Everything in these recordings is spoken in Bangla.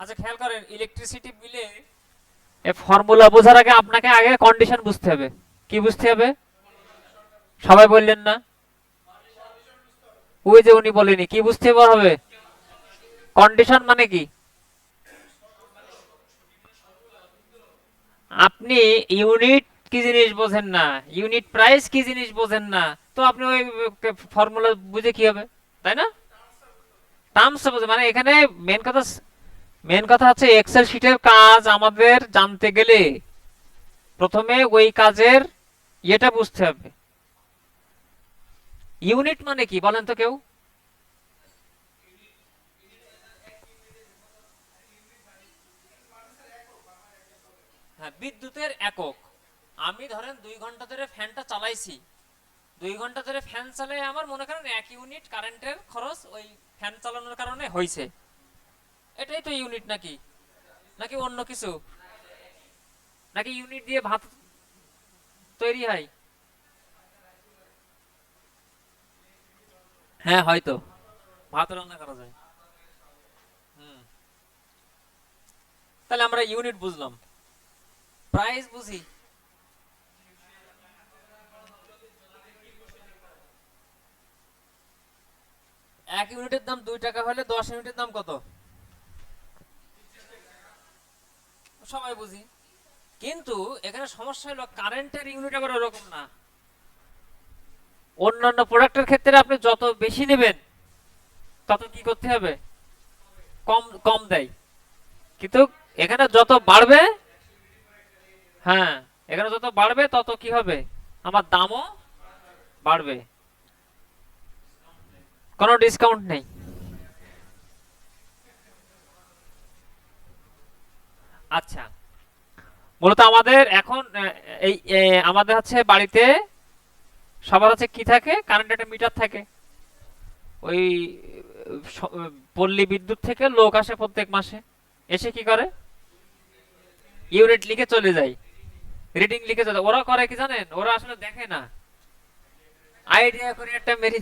আচ্ছা খেয়াল করেন ইলেকট্রিসিটি বিলে এই ফর্মুলা বোঝার আগে আপনাকে আগে কন্ডিশন বুঝতে হবে। কি বুঝতে হবে? সবাই বললেন না? ওই যে উনি বলেনি, কি বুঝতে হবে কন্ডিশন মানে কি? আপনি ইউনিট কি জিনিস বোঝেন না ইউনিট প্রাইস কি জিনিস বোঝেন না, তো আপনি ওই ফর্মুলা বুঝে কি হবে, তাই না? টার্মস বুঝে মানে এখানে মেন কথা মেন কথা হচ্ছে এক্সেল শিটের কাজ আমাদের জানতে গেলে প্রথমে ওই কাজের ইয়েটা বুঝতে হবে। ইউনিট মানে কি বলেন তো কেউ? হ্যাঁ বিদ্যুতের একক। আমি ধরেন দুই ঘণ্টা ধরে ফ্যানটা চালাইছি। দুই ঘণ্টা ধরে ফ্যান চালাই আমার মনে করেন এক ইউনিট কারেন্টের খরচ ওই ফ্যান চালানোর কারণে হয়েছে এটাই তো ইউনিট নাকি? নাকি অন্য কিছু? নাকি ইউনিট দিয়ে ভাত তৈরি হয়? হ্যাঁ হয়তো। ভাত রান্না করা যায়। তাহলে আমরা ইউনিট বুঝলাম। প্রাইস বুঝি। এক ইউনিটের দাম দুই টাকা হলে দশ ইউনিটের দাম কত? সবাই বুঝি। কিন্তু এখানে সমস্যা হলো কারেন্টের ইউনিট আবার ওরকম না। অন্যান্য প্রোডাক্টের ক্ষেত্রে আপনি যত বেশি নেবেন, তত কি করতে হবে? কম কম দেয়। কিন্তু এখানে যত বাড়বে হ্যাঁ এখানে যত বাড়বে, তত কি হবে? আমার দামও বাড়বে। কোনো ডিসকাউন্ট নেই। আচ্ছা। মূলত আমাদের এখন এই আমাদের হচ্ছে বাড়িতে সবার হচ্ছে কি থাকে? কারেন্ট একটা মিটার থাকে। ওই পল্লী বিদ্যুৎ থেকে লোক আসে প্রত্যেক মাসে। এসে কি করে? ইউনিট লিখে চলে যায়। রিডিং লিখে চলে ওরা করে কি জানেন? ওরা আসলে দেখে না। আইডিয়া করে একটা মেরি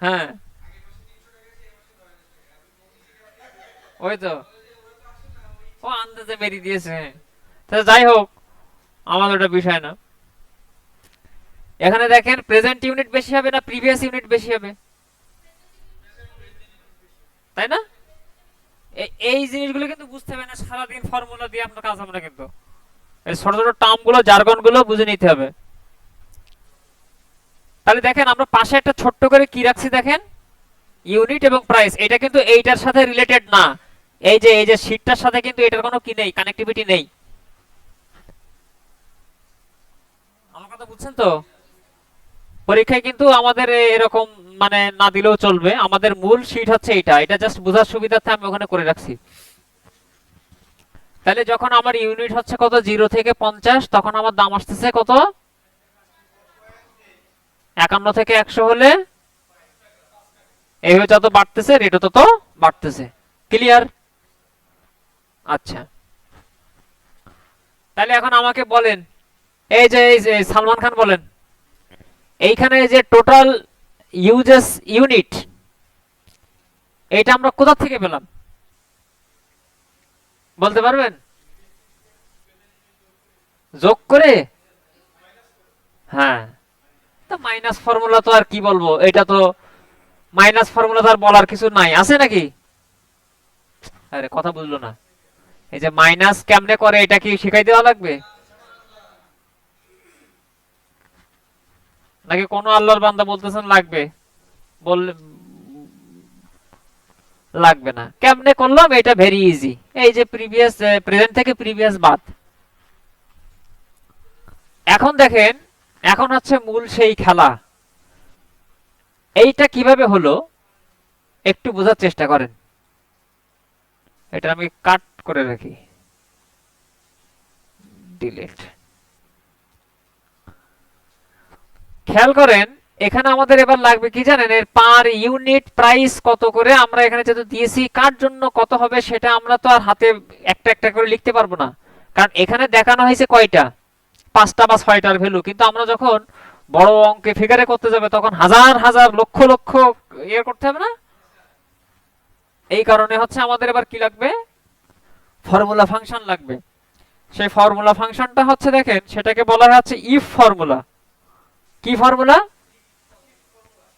হ্যাঁ। ওই তো। ও আন্দাজে মেরি দিয়েছে। তা যাই হোক আমাদের ওটা বিষয় না। এখানে দেখেন প্রেজেন্ট ইউনিট বেশি হবে না প্রিভিয়াস ইউনিট বেশি হবে? তাই না? এই জিনিসগুলো কিন্তু বুঝতে হবে না, সারাদিন ফর্মুলা দিয়ে আপনার কাজ না কিন্তু। এই ছোট ছোট টার্মগুলো জার্গনগুলো বুঝে নিতে হবে। তাহলে দেখেন, আমরা পাশে একটা ছোট্ট করে কি রাখছি দেখেন? ইউনিট এবং প্রাইস এটা কিন্তু এইটার সাথে রিলেটেড না। এই যে এই যে শীটটার সাথে কিন্তু এটার কোনো কি নেই কানেক্টিভিটি নেই। আমার কথা বুঝছেন তো? পরীক্ষায় কিন্তু আমাদের এরকম মানে না দিলেও চলবে। আমাদের মূল শীট হচ্ছে এটা। এটা জাস্ট বোঝার সুবিধার্থে আমি ওখানে করে রাখছি। তাহলে যখন আমার ইউনিট হচ্ছে কত? জিরো থেকে পঞ্চাশ, তখন আমার দাম আসতেছে কত? একান্ন থেকে একশো হলে এইভাবে যত বাড়তেছে রেটও তত বাড়তেছে। ক্লিয়ার আচ্ছা। তাহলে এখন আমাকে বলেন, এই যে এই যে সালমান খান বলেন, এইখানে যে টোটাল ইউজেস ইউনিট এটা আমরা কোথা থেকে পেলাম? বলতে পারবেন? যোগ করে? হ্যাঁ। তো মাইনাস ফর্মুলা তো আর কি বলব? এটা তো মাইনাস ফর্মুলা তো আর বলার কিছু নাই। আছে নাকি? আরে, কথা বুঝলো না। এই যে মাইনাস কেমনে করে, এটা কি শিখাই দেওয়া লাগবে? নাকি কোন আল্লাহর বান্দা বলতেছেন লাগবে? বললে লাগবে না। কেমনে করলাম? এটা ভেরি ইজি এই যে প্রিভিয়াস প্রেজেন্ট থেকে প্রিভিয়াস বাদ। এখন দেখেন, এখন হচ্ছে মূল সেই খেলা। এইটা কীভাবে হলো? একটু বোঝার চেষ্টা করেন। এটা আমি কাট করে রাখি। ডিলিট খেয়াল করেন, এখানে আমাদের এবার লাগবে কি জানেন? এর পার ইউনিট প্রাইস কত করে আমরা এখানে যেহেতু দিয়েছি, কার জন্য কত হবে সেটা আমরা তো আর হাতে একটা একটা করে লিখতে পারব না। কারণ এখানে দেখানো হয়েছে কয়টা? পাঁচটা বা ছয়টার ভ্যালু কিন্তু আমরা যখন বড় অঙ্কে ফিগারে করতে যাবে, তখন হাজার হাজার, লক্ষ লক্ষ ইয়ে করতে হবে না? এই কারণে হচ্ছে আমাদের এবার কি লাগবে? ফর্মুলা ফাংশন লাগবে। সেই ফর্মুলা ফাংশনটা হচ্ছে দেখেন, সেটাকে বলা হচ্ছে ইফ ফর্মুলা কি ফর্মুলা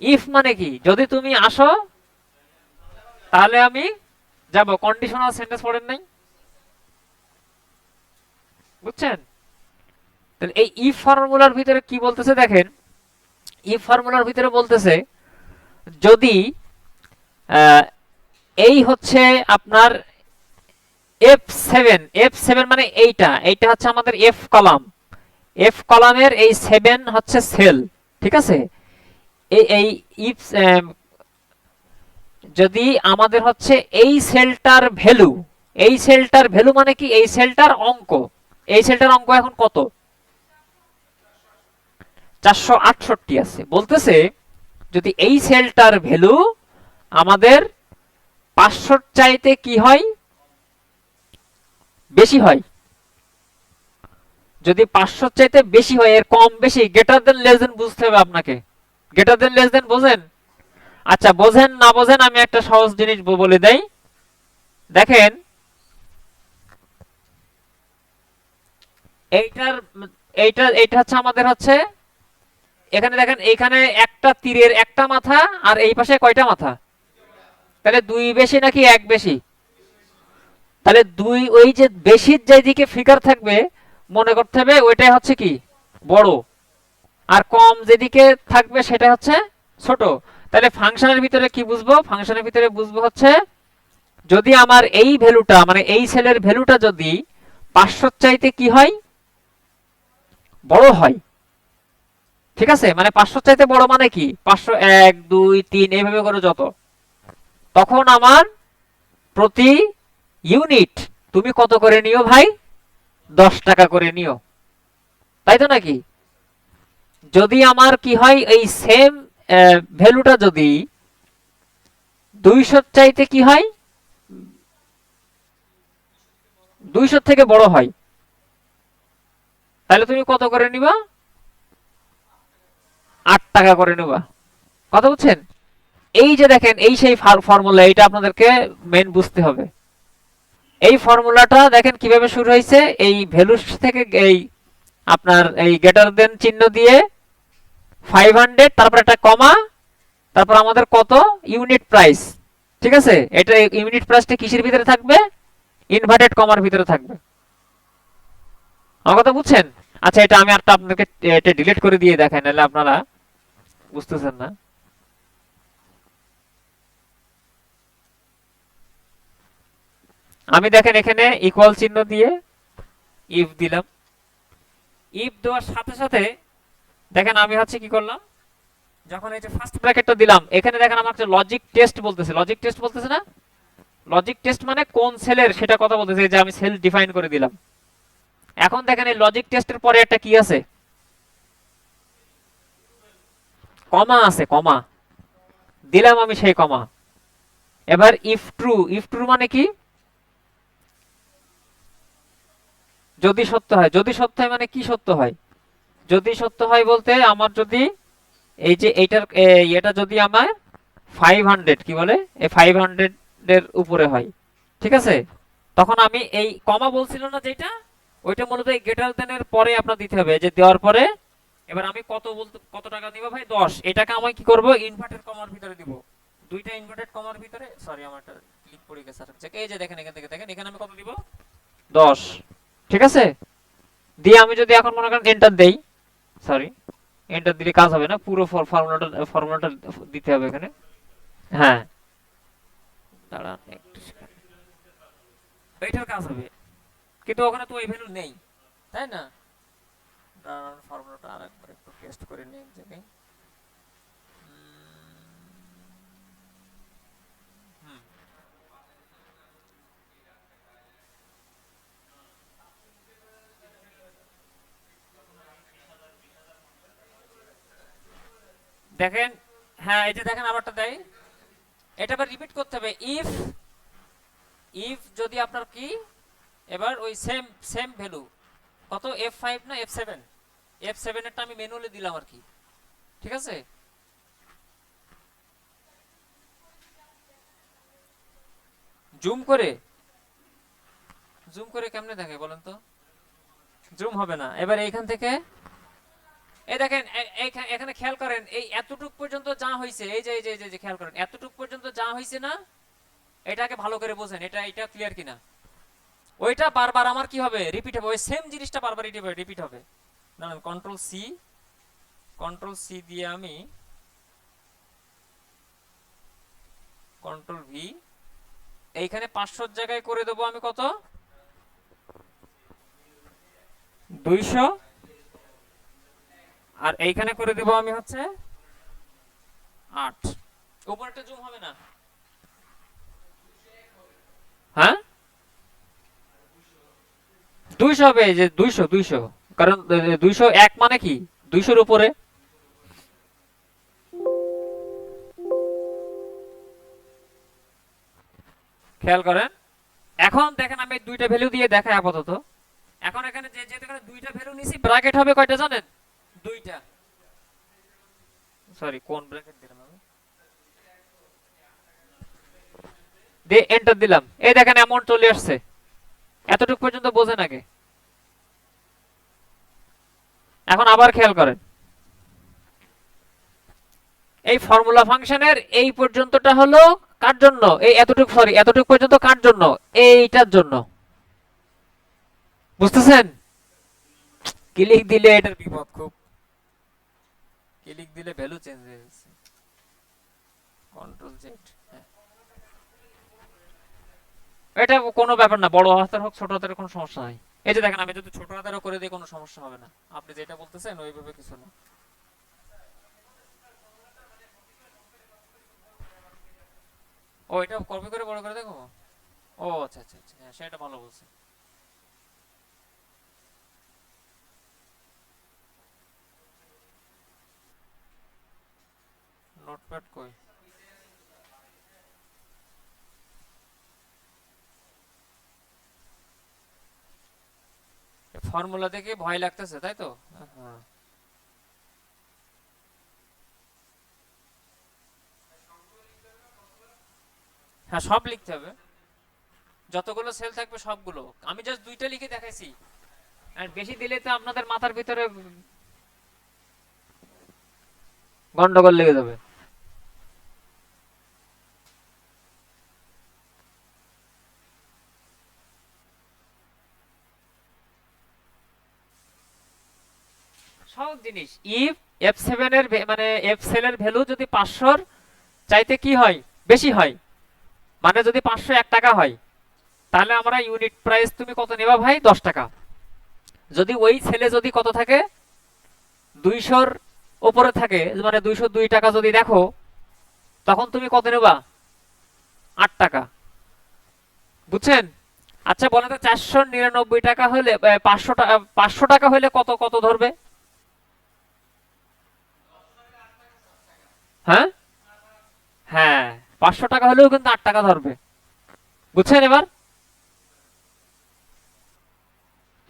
ইফ মানে কি? যদি তুমি আসো, তাহলে আমি যাব। কন্ডিশনাল সেন্টেন্স পড়েন নাই? বুঝছেন? তাহলে এই ইফ ফর্মুলার ভিতরে কি বলতেছে দেখেন? ইফ ফর্মুলার ভিতরে বলতেছে, যদি এই হচ্ছে আপনার এফ সেভেন এফ সেভেন মানে এইটা এইটা হচ্ছে আমাদের এফ কলাম। এফ কলামের এই সেভেন হচ্ছে সেল ঠিক আছে? এই এই ইফ যদি আমাদের হচ্ছে এই সেলটার ভ্যালু এই সেলটার ভ্যালু মানে কি? এই সেলটার অঙ্ক। এই সেলটার অঙ্ক এখন কত? চারশো আটষট্টি আছে। বলতেছে, যদি এই সেলটার ভ্যালু আমাদের পাঁচশোর চাইতে কি হয়? বেশি হয়। যদি পাঁচশোর চাইতে বেশি হয়, এর কম বেশি গ্রেটার দেন লেস দেন বুঝতে হবে আপনাকে। গ্রেটার দেন লেস দেন বোঝেন? আচ্ছা বোঝেন, না বোঝেন, আমি একটা সহজ জিনিস বলে দেই। দেখেন, এইটার, এইটা এইটা হচ্ছে আমাদের হচ্ছে, এখানে দেখেন, এইখানে একটা তীরের একটা মাথা আর এই পাশে কয়টা মাথা? তাহলে দুই বেশি নাকি এক বেশি? তাহলে দুই, ওই যে বেশির যেদিকে ফিগার থাকবে, মনে করতে হবে ওইটাই হচ্ছে কি? বড়। আর কম যেদিকে থাকবে সেটা হচ্ছে ছোট। তাহলে ফাংশনের ভিতরে কি বুঝব? ফাংশনের ভিতরে বুঝব হচ্ছে, যদি আমার এই ভ্যালুটা মানে এই সেলের ভ্যালুটা যদি পাঁচশোর চাইতে কি হয়? বড় হয়। ঠিক আছে? মানে পাঁচশো চাইতে বড় মানে কি? পাঁচশো এক, দুই, তিন, এইভাবে করে যত। তখন আমার প্রতি ইউনিট, তুমি কত করে নিও ভাই? দশ টাকা করে নিও। তাই তো নাকি? যদি আমার কি হয়, এই সেম ভ্যালুটা যদি দুইশো চাইতে কি হয়? দুইশো থেকে বড় হয়। তাহলে তুমি কত করে নিবা? আট টাকা করে নেবা। কথা বুঝছেন? এই যে দেখেন, এই সেই ফর্মুলা এটা আপনাদেরকে মেন বুঝতে হবে। এই ফর্মুলাটা দেখেন কীভাবে শুরু হয়েছে। এই ভ্যালু থেকে এই আপনার এই গ্রেটার দেন চিহ্ন দিয়ে ফাইভ হান্ড্রেড তারপর একটা কমা তারপর আমাদের কত? ইউনিট প্রাইস ঠিক আছে? এটা ইউনিট প্রাইসটা কিসের ভিতরে থাকবে? ইনভার্টেড কমার ভিতরে থাকবে। আমার কথা বুঝছেন? আচ্ছা এটা আমি একটা আপনাকে এটা ডিলিট করে দিয়ে দেখাই, নাহলে আপনারা বুঝতেছেন না। আমি দেখেন এখানে ইকুয়াল চিহ্ন দিয়ে ইফ দিলাম। ইফ দেওয়ার সাথে সাথে দেখেন আমি হচ্ছে কি করলাম? যখন এই যে ফার্স্ট ব্র্যাকেটটা দিলাম এখানে দেখেন আমার একটা লজিক টেস্ট বলতেছে। লজিক টেস্ট বলতেছে না? লজিক টেস্ট মানে কোন সেলের সেটা কথা বলতেছে। যে আমি সেল ডিফাইন করে দিলাম। এখন দেখেন এই লজিক টেস্টের পরে একটা কি আছে? কমা আছে কমা। দিলাম আমি সেই কমা। এবার ইফ ট্রু ইফ ট্রু মানে কি? যদি সত্য হয়, যদি সত্য হয় মানে কি সত্য হয়? যদি সত্য হয় বলতে আমার যদি এই যে এইটার এটা যদি আমার ফাইভ কি বলে? এই ফাইভ হান্ড্রেড এর উপরে হয়। ঠিক আছে? তখন আমি এই কমা বলছিল না যেটা? ওইটা মূলত এই গ্রেটার দেন এর পরে আপনার দিতে হবে। যে দেওয়ার পরে, এবার আমি কত বলতে কত টাকা দিব ভাই? দশ। এটাকে আমি কি করব? ইনভার্টেড কমার ভিতরে দিব। দুইটা ইনভার্টেড কমার ভিতরে সরি আমার একটা ক্লিক পড়ে গেছে এই যে দেখেন এখান থেকে, দেখেন, এখানে আমি কত দিব? দশ। ঠিক আছে? দিয়ে আমি যদি এখন মনে করেন এন্টার দেই সরি এন্টার দিলে কাজ হবে না, পুরো ফর্মুলাটা ফর্মুলাটা দিতে হবে এখানে। হ্যাঁ। দাঁড়ান একটু। এইটার কাজ হবে। কিন্তু ওখানে তো ওই ভ্যালু নেই, তাই না? দাঁড়ান ফর্মুলাটা আরেকবার একটু টেস্ট করে নিই এক জায়গায় দেখেন হ্যাঁ এই যে দেখেন আবারটা দেয় এটা আবার রিপিট করতে হবে। ইফ ইফ যদি আপনার কি, এবার ওই সেম সেম ভ্যালু কত? এফ ফাইভ না এফ সেভেন এফ সেভেনেরটা আমি ম্যানুয়ালি দিলাম আর কি। ঠিক আছে? জুম করে। জুম করে কেমনে দেখে বলেন তো? জুম হবে না। এবার এইখান থেকে এই দেখেন এখানে খেয়াল করেন, এই এতটুক পর্যন্ত যা হয়েছে এই যে এই যে খেয়াল করেন, এতটুক পর্যন্ত যা হয়েছে না, এটাকে ভালো করে বোঝেন, এটা এটা ক্লিয়ার কিনা। ওইটা বারবার আমার কি হবে? রিপিট হবে। ওই সেম জিনিসটা বারবার রিপিট হবে না কন্ট্রোল সি কন্ট্রোল সি দিয়ে আমি কন্ট্রোল ভি এইখানে পাঁচশোর জায়গায় করে দেবো আমি কত? দুইশো। আর এইখানে করে দেবো আমি হচ্ছে আট। উপরটা জুম হবে না? হ্যাঁ? দুইশো হবে যে দুইশো দুইশো। কারণ দুইশো এক মানে কি? দুইশোর উপরে। খেয়াল করেন? এখন দেখেন আমি দুইটা ভ্যালু দিয়ে দেখাই আপাতত। এখন এখানে যে যেহেতু দুইটা ভ্যালু নিছি ব্র্যাকেট হবে কয়টা জানেন? দুইটা। সরি কোন ব্র্যাকেট দিলাম আমি? দিয়ে এন্টার দিলাম। এই দেখেন অ্যামাউন্ট চলে আসছে। এতটুকু পর্যন্ত বোঝেন আগে। এখন আবার খেয়াল করেন। এই ফর্মুলা ফাংশনের এই পর্যন্তটা হলো কার জন্য? এই এতটুকু সরি এতটুকু পর্যন্ত কার জন্য? এইটার জন্য। বুঝতেছেন? ক্লিক দিলে এটার বিপদ খুব। ক্লিক দিলে ভ্যালু চেঞ্জ হয়ে যাচ্ছে। কন্ট্রোল জেড এটা কোনো ব্যাপার না, বড় হাতের হোক, ছোট হাতের কোনো সমস্যা নাই। এই যে দেখেন, আমি যদি ছোট হাতেরও করে দিই, কোনো সমস্যা হবে না। আপনি যেটা বলতেছেন, ওইভাবে কিছু না। ও, এটা কপি করে, বড় করে দেখো ও আচ্ছা আচ্ছা আচ্ছা হ্যাঁ সেটা ভালো বলছে। নোটপ্যাড কই? ফর্মুলা দেখে ভয় লাগতেছে তাই তো? হ্যাঁ। হ্যাঁ সব লিখতে হবে। যতগুলো সেল থাকবে সবগুলো। আমি জাস্ট দুইটা লিখে দেখাইছি। আর বেশি দিলে তো আপনাদের মাথার ভিতরে গন্ডগোল লেগে যাবে। সব জিনিস। ইফ এফ সেভেন এর মানে এফ সেল এর ভ্যালু যদি পাঁচশোর চাইতে কি হয়? বেশি হয়। মানে যদি পাঁচশো এক টাকা হয়, তাহলে আমরা ইউনিট প্রাইস তুমি কত নেবা ভাই? দশ টাকা। যদি ওই ছেলে যদি কত থাকে? দুইশোর ওপরে থাকে মানে দুইশো দুই টাকা যদি দেখো, তখন তুমি কত নেবা? আট টাকা। বুঝছেন? আচ্ছা বলেন তো চারশো নিরানব্বই টাকা হলে পাঁচশো টাকা পাঁচশো টাকা হলে কত কত ধরবে? হ্যাঁ? হ্যাঁ। পাঁচশো টাকা হলেও কিন্তু আট টাকা ধরবে। বুঝছেন এবার?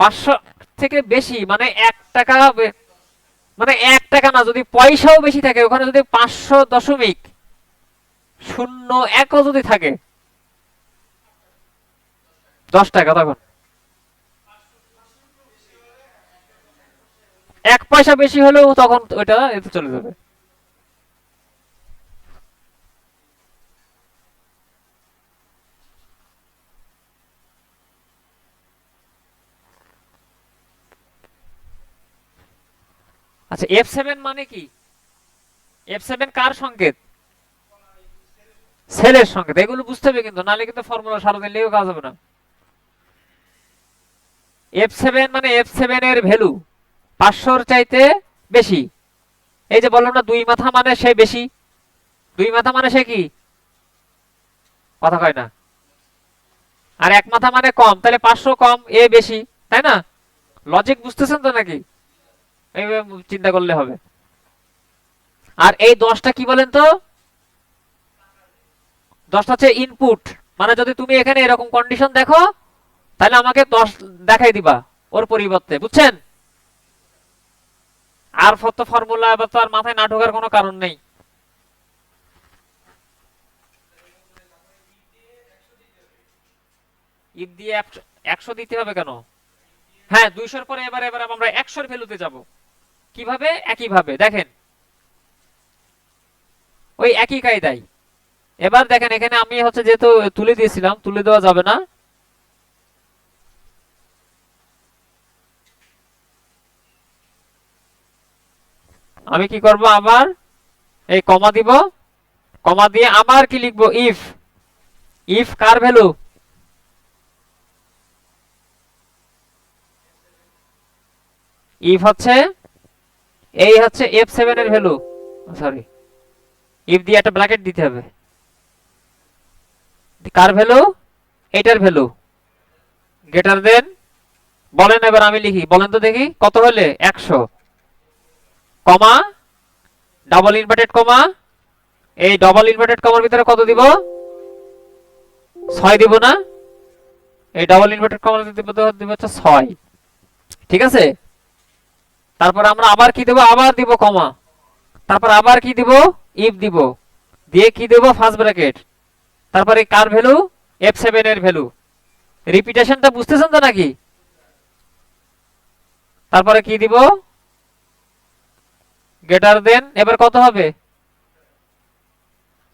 পাঁচশো থেকে বেশি মানে এক টাকা মানে এক টাকা না, যদি পয়সাও বেশি থাকে, ওখানে যদি পাঁচশো দশমিক শূন্য একও যদি থাকে, দশ টাকা তখন। এক পয়সা বেশি হলেও তখন ওইটা এতে চলে যাবে। আচ্ছা এফ সেভেন মানে কি? এফ সেভেন কার সংকেত? সেলের সংকেত। এগুলো বুঝতে হবে কিন্তু, নাহলে কিন্তু ফর্মুলা সারাদিন লিখেও কাজ হবে না। এফ সেভেন মানে এফ সেভেন এর ভ্যালু পাঁচশোর চাইতে বেশি। এই যে বললাম না, দুই মাথা মানে সে বেশি। দুই মাথা মানে সে কি? কথা কয় না। আর এক মাথা মানে কম, তাহলে পাঁচশো কম, এ বেশি, তাই না? লজিক বুঝতেছেন তো নাকি? চিন্তা করলে হবে। আর এই দশটা কি বলেন তো? দশটা হচ্ছে ইনপুট মানে যদি তুমি এখানে এরকম কন্ডিশন দেখো, তাহলে আমাকে দশ দেখাই দিবা ওর পরিবর্তে, বুঝছেন? আর ফত ফর্মুলা এবার তো আর মাথায় না ঢোকার কোনো কারণ নেই। ইফ দিয়ে একশো দিতে হবে কেন? হ্যাঁ দুইশোর পরে এবার এবার আমরা একশোর ভ্যালুতে যাব। কীভাবে? একইভাবে, দেখেন। ওই একই কায়দায়। এবার দেখেন, এখানে আমি হচ্ছে যেহেতু তুলে দিয়েছিলাম, তুলে দেওয়া যাবে না। আমি কি করব আবার? এই কমা দিব। কমা দিয়ে আবার কি লিখব? ইফ ইফ কার ভ্যালু? ইফ হচ্ছে এই হচ্ছে এফ সেভেন এর ভ্যালু সরি ইফ দিয়ে একটা ব্র্যাকেট দিতে হবে। কার ভ্যালু এটার ভ্যালু গ্রেটার দেন বলেন এবার আমি লিখি। বলেন তো দেখি, কত হলে? একশো। কমা? Double inverted comma? এই ডাবল ইনভার্টেড কমার ভিতরে কত দিব? ছয় দিব না? এই ডাবল ইনভার্টেড কমার দিব হচ্ছে ছয়। ঠিক আছে? তারপর আমরা আবার কি দেব? আবার দিব কমা তারপর আবার কি দিব? ইফ দিব। দিয়ে কি দেব? ফার্স্ট ব্র্যাকেট তারপরে কার ভ্যালু এফ সেভেন এর ভ্যালু রিপিটেশনটা বুঝতেছেন তো নাকি? তারপরে কি দিব? গ্রেটার দেন এবার কত হবে?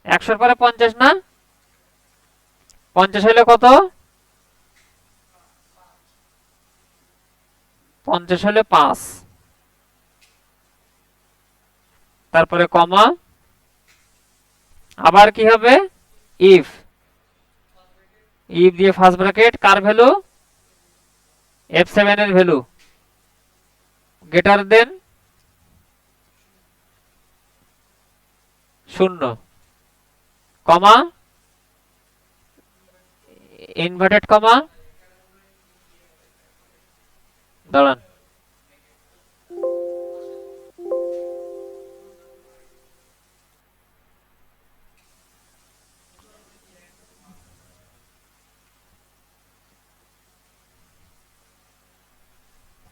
একশোর পরে পঞ্চাশ না? পঞ্চাশ হলে কত? পঞ্চাশ হলে পাঁচ। তারপরে কমা। আবার কি হবে? ইফ ইফ দিয়ে ফার্স্ট ব্র্যাকেট কার ভ্যালু? এফ সেভেন এর ভ্যালু। গ্রেটার দেন শূন্য। কমা। Inverted comma. দাঁড়ান।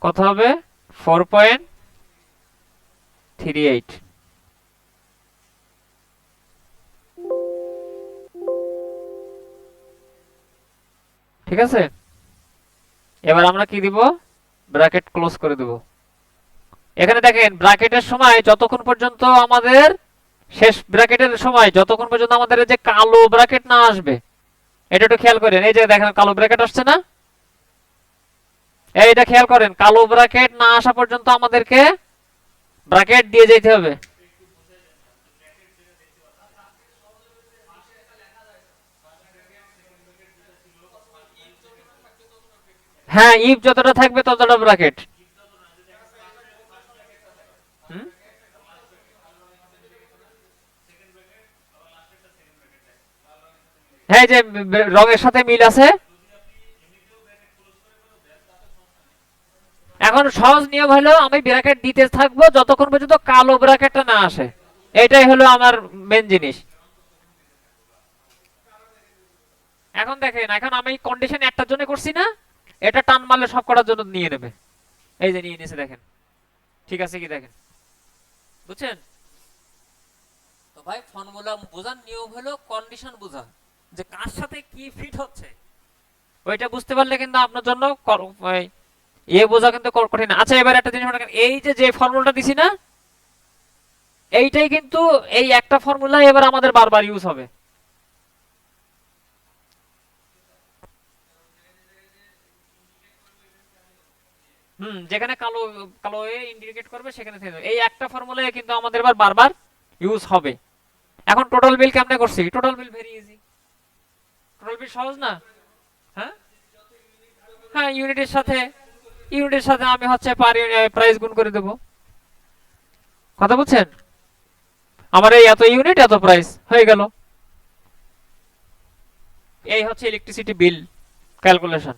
কত হবে? ফোর পয়েন্ট থ্রি এইট ঠিক আছে? এবার আমরা কি দিব? ব্র্যাকেট ক্লোজ করে দেব। এখানে দেখেন ব্র্যাকেটের সময় যতক্ষণ পর্যন্ত আমাদের, শেষ ব্র্যাকেটের সময় যতক্ষণ পর্যন্ত আমাদের যে কালো ব্র্যাকেট না আসবে, এটা একটু খেয়াল করেন, এই যে দেখেন কালো ব্র্যাকেট আসছে না? এইটা খেয়াল করেন, কালো ব্র্যাকেট না আসা পর্যন্ত আমাদেরকে ব্র্যাকেট দিয়ে যেতে হবে। হ্যাঁ ইফ যতটা থাকবে ততটা ব্র্যাকেট হ্যাঁ যে রঙের সাথে মিল আছে। এখন সহজ নিয়ম হলো আমি ব্র্যাকেট দিতে থাকব, যতক্ষণ পর্যন্ত কালো ব্র্যাকেটটা না আসে। এটাই হলো আমার মেন জিনিস। এখন দেখেন, এখন আমি কন্ডিশন একটার জন্য করছি না, এটা টান মারলে সব করার জন্য নিয়ে নেবে। এই যে নিয়ে নিয়েছে, দেখেন। ঠিক আছে কি দেখেন? বুঝছেন? তো ভাই ফর্মুলা বোঝার নিয়ম হলো কন্ডিশন বোঝা, যে কার সাথে কি ফিট হচ্ছে। ওইটা বুঝতে পারলে কিন্তু আপনার জন্য এ বোঝা কিন্তু কঠিন আচ্ছা এবার একটা জিনিস মনে রাখেন এই যে যে ফর্মুলাটা দিছি না, এইটাই কিন্তু এই একটা ফর্মুলা এবার আমাদের বারবার ইউজ হবে। হুম, যেখানে কালো কালো এ ইন্ডিকেট করবে, সেখানে থেকে এই একটা ফর্মুলা কিন্তু আমাদের এবার বারবার ইউজ হবে। এখন টোটাল বিল কেমনে করছি? Total bill very easy total bill সহজ না? হ্যাঁ? হ্যাঁ ইউনিটের সাথে ইউনিটের সাথে আমি হচ্ছে পার প্রাইস গুণ করে দেব। কথা বলছেন আমার এই এত ইউনিট, এত প্রাইস হয়ে গেল। এই হচ্ছে ইলেকট্রিসিটি বিল ক্যালকুলেশন